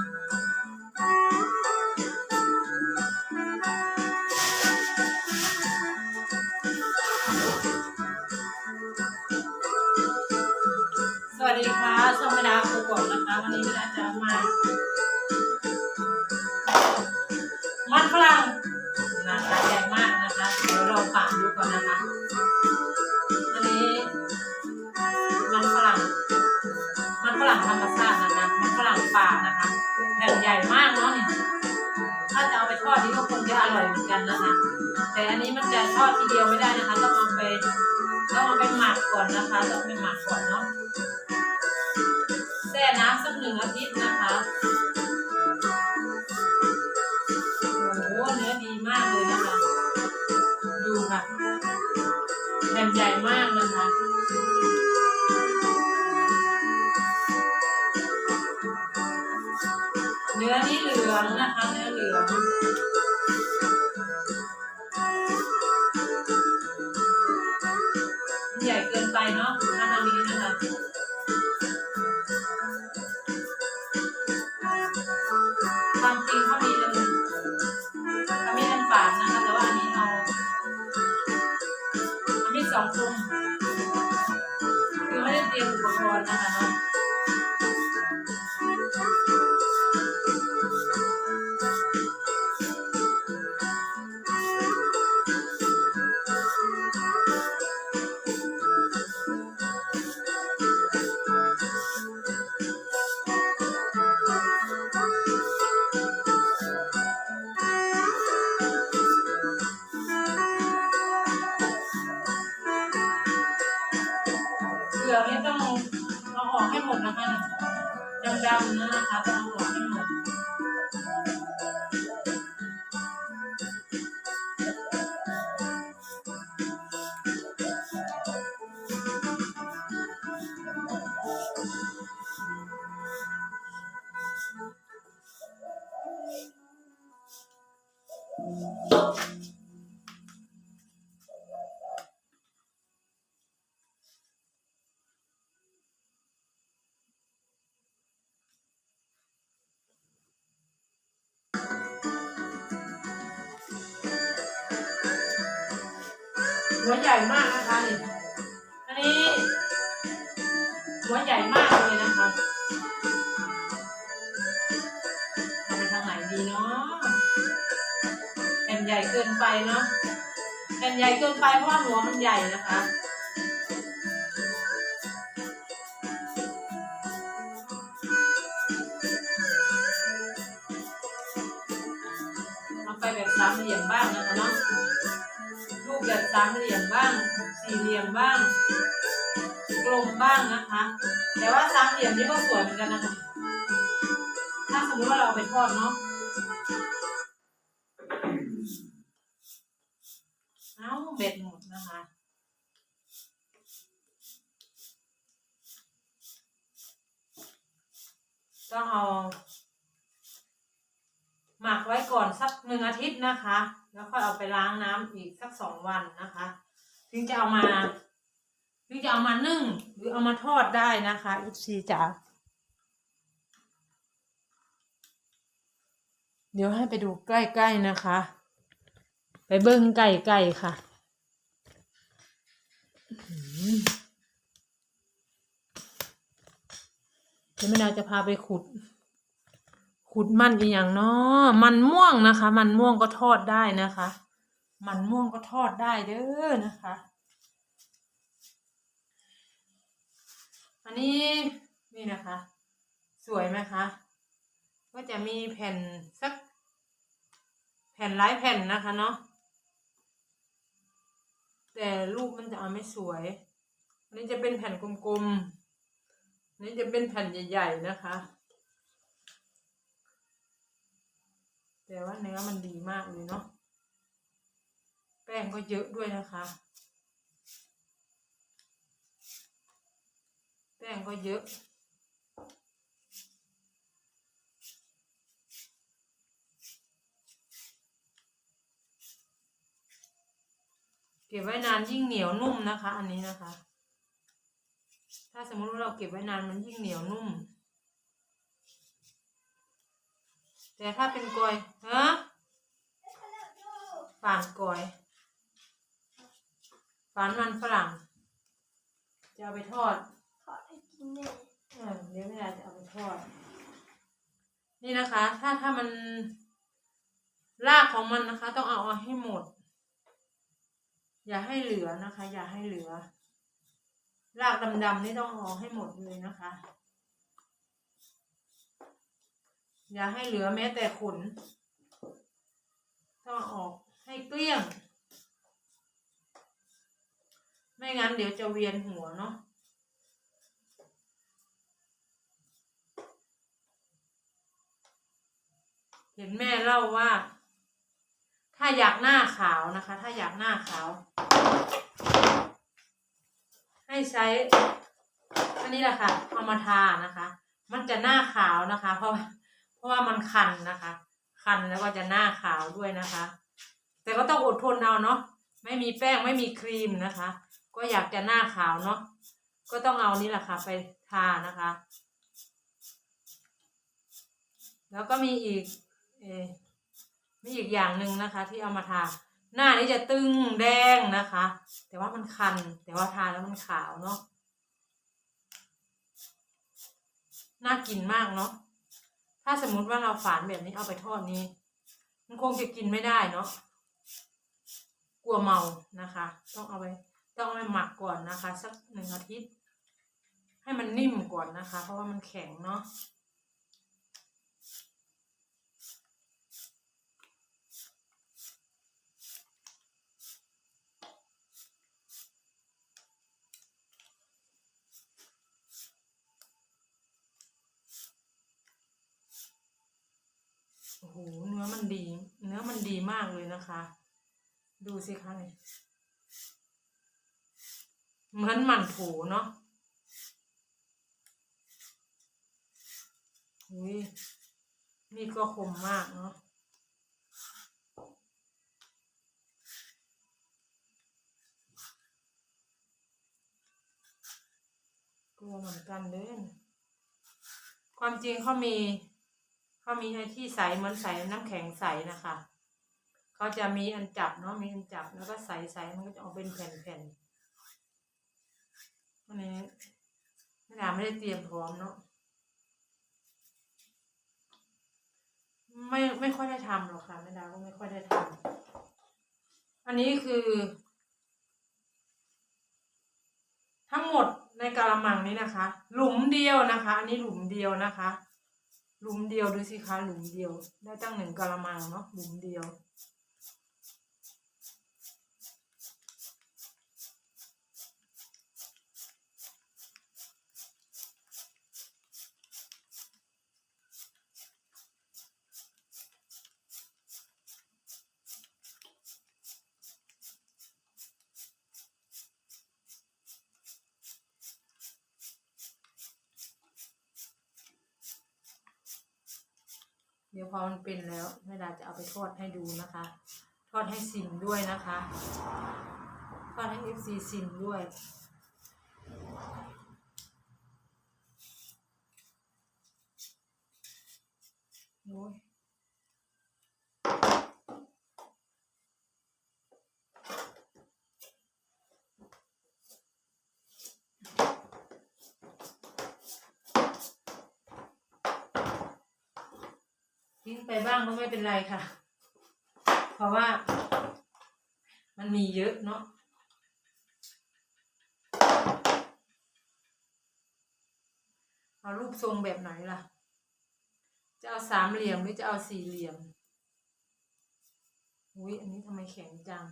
สวัสดีค่ะสมดาครูกบนะคะวันนี้เราจะมา มันฝรั่งนะคะใหญ่มากนะคะ เดี๋ยวเราฝานดูก่อนนะคะ แผ่นใหญ่มากเนาะนี่ถ้าจะเอาไปทอดนี่ก็คงจะอร่อยเหมือนกันนะคะ แต่อันนี้มันจะทอดทีเดียวไม่ได้นะคะ ต้องเอาไปต้องเอาไปหมักก่อนนะคะ ต้องไปหมักก่อนเนาะแช่น้ำสักหนึ่งอาทิตย์นะคะโอ้โหเนื้อดีมากเลยนะคะ ดูค่ะแผ่นใหญ่มากนะคะ เนื้อนี่เหลืองนะคะ เนื้อเหลืองใหญ่เกินไปเนาะอันนี้นะคะความจริงเขามีเป็นเขามีเป็นฝาดนะคะ แต่ว่าอันนี้เรามันมีสองคุมคือไม่ได้เตรียมอุปกรณ์นะคะเนาะ หัวใหญ่มากนะคะนี่อันนี้ หัวใหญ่มากเลยนะคะเอาไปทางไหนดีเนาะแผ่นใหญ่เกินไปเนาะแผ่นใหญ่เกินไปเพราะว่าหัวมันใหญ่นะคะไปแบบสามเหลี่ยมบ้างนะคะเนาะ รูปแบบสามเหลี่ยมบ้าง สี่เหลี่ยมบ้าง กลมบ้างนะคะ แต่ว่าสามเหลี่ยมนี่ก็สวยเหมือนกันนะคะถ้าสมมติว่าเราเอาไปทอดเนาะเอาเบ็ดหมดนะคะต้องเอาหมักไว้ก่อนสักหนึ่งอาทิตย์นะคะ แล้วค่อยเอาไปล้างน้ำอีกสักสองวันนะคะถึงจะเอามาถึงจะเอามานึ่ง หรือเอามาทอดได้นะคะอีซีจ๋าเดี๋ยวให้ไปดูใกล้ๆนะคะ ไปเบิ้งไก่ไก่ค่ะเดี๋ยวแม่ดาจะพาไปขุด ขุดมันอีกอย่างเนาะมันม่วงนะคะ มันม่วงก็ทอดได้นะคะ มันม่วงก็ทอดได้เด้อนะคะ อันนี้นี่นะคะ สวยไหมคะ ก็จะมีแผ่นสัก แผ่นหลายแผ่นนะคะเนาะแต่รูปมันจะเอาไม่สวยอันนี้จะเป็นแผ่นกลมๆอันนี้จะเป็นแผ่นใหญ่ ๆ นะคะ แต่ว่าเนื้อมันดีมากเลยเนาะแป้งก็เยอะด้วยนะคะ แป้งก็เยอะ เก็บไว้นานยิ่งเหนียวนุ่มนะคะ อันนี้นะคะ ถ้าสมมติว่าเราเก็บไว้นานมันยิ่งเหนียวนุ่ม แต่ถ้าเป็นกอยฮะฝานกอยฝานมันฝรั่ง จะเอาไปทอดขอให้กินแม่เออเดี๋ยวแม่จะเอาไปทอด นี่นะคะ ถ้าถ้ามันรากของมันนะคะ ต้องเอาเอาให้หมด อย่าให้เหลือนะคะ อย่าให้เหลือ รากดำๆนี่ต้องเอาออกให้หมดเลยนะคะ อย่าให้เหลือแม้แต่ขนต้องอาออกให้เกลี้ยง ไม่งั้นเดี๋ยวจะเวียนหัวเนาะเห็นแม่เล่าว่า ถ้าอยากหน้าขาวนะคะ ถ้าอยากหน้าขาว ให้ใช้อันนี้แหละค่ะเอามาทานะคะ มันจะหน้าขาวนะคะ เพราะว่า เพราะว่ามันคันนะคะ คันแล้วก็จะหน้าขาวด้วยนะคะ แต่ก็ต้องอดทนเอาเนาะไม่มีแป้งไม่มีครีมนะคะ ก็อยากจะหน้าขาวเนาะก็ต้องเอานี่แหละค่ะ ไปทานะคะ แล้วก็มีอีกเอมีอีกอย่างหนึ่งนะคะ ที่เอามาทาหน้านี้จะตึงแดงนะคะ แต่ว่ามันคัน แต่ว่าทาแล้วมันขาวเนาะน่ากินมากเนาะ ถ้าสมมติว่าเราฝานแบบนี้เอาไปทอดนี้ มันคงจะกินไม่ได้เนาะกลัวเมานะคะ ต้องเอาไปต้องเอาไปหมักก่อนนะคะ สักหนึ่งอาทิตย์ ให้มันนิ่มก่อนนะคะ เพราะว่ามันแข็งเนาะ โอ้โห เนื้อ มันดี เนื้อมันดีมากเลยนะคะ ดูสิคะเนี่ยเหมือนหมันโถเนาะอุ้ยนี่ก็คมมากเนาะกลัวเหมือนกันเด้อความจริงเขามี เขามีให้ที่ใสเหมือนใสน้ำแข็งใสนะคะเขาจะมีอันจับเนาะมีอันจับแล้วก็ใสใสมันก็จะออกเป็นแผ่นๆอันนี้แม่ดาไม่ได้เตรียมพร้อมเนาะไม่ไม่ค่อยได้ทำหรอกค่ะแม่ดาก็ไม่ค่อยได้ทำอันนี้คือ ทั้งหมดในกะละมังนี้นะคะ หลุมเดียวนะคะ อันนี้หลุมเดียวนะคะ หลุมเดียวดูสิคะหลุมเดียว ได้ตั้งหนึ่งกะละมังเนาะหลุมเดียว เดี๋ยวพอมันเป็นแล้วแม่ดาจะเอาไปทอดให้ดูนะคะ ทอดให้ซิมด้วยนะคะ ทอดให้เอฟซีซิมด้วยโอ้ย ทิ้งไปบ้างก็ไม่เป็นไรค่ะ เพราะว่า มันมีเยอะเนาะเอารูปทรงแบบไหนล่ะ จะเอาสามเหลี่ยมหรือจะเอาสี่เหลี่ยม อุ้ยอันนี้ทำไมแข็งจัง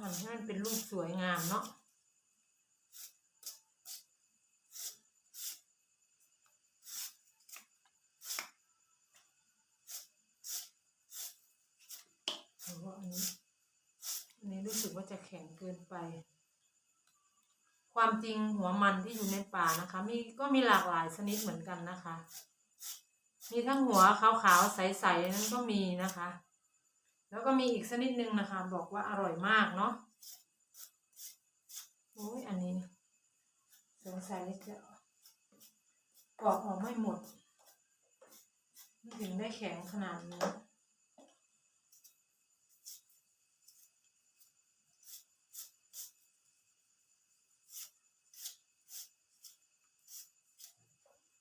หั่นให้มันเป็นรูปสวยงามเนาะเพราะว่าอันนี้อันนี้รู้สึกว่าจะแข็งเกินไปควความจริงหัวมันที่อยู่ในป่านะคะ มีก็มีหลากหลายชนิดเหมือนกันนะคะ มีทั้งหัวขาวๆใสๆนั้นก็มีนะคะ แล้วก็มีอีกชนิดหนึ่งนะคะ บอกว่าอร่อยมากเนาะโอ้ยอันนี้สงสัยจะปอกออกไม่หมดถึงได้แข็งขนาดนี้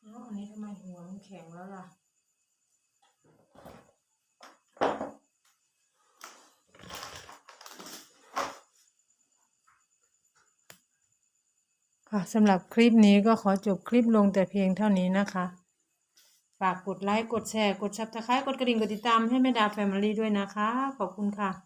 เอ้าอันนี้ทำไมหัวมันแข็งแล้วล่ะ ค่ะสำหรับคลิปนี้ก็ขอจบคลิปลงแต่เพียงเท่านี้นะคะ ฝากกดไลค์ กดแชร์ กดซับตะไคร้กดกระดิ่ง กดติดตามให้แม่ดาแฟมิลี่ด้วยนะคะ ขอบคุณค่ะ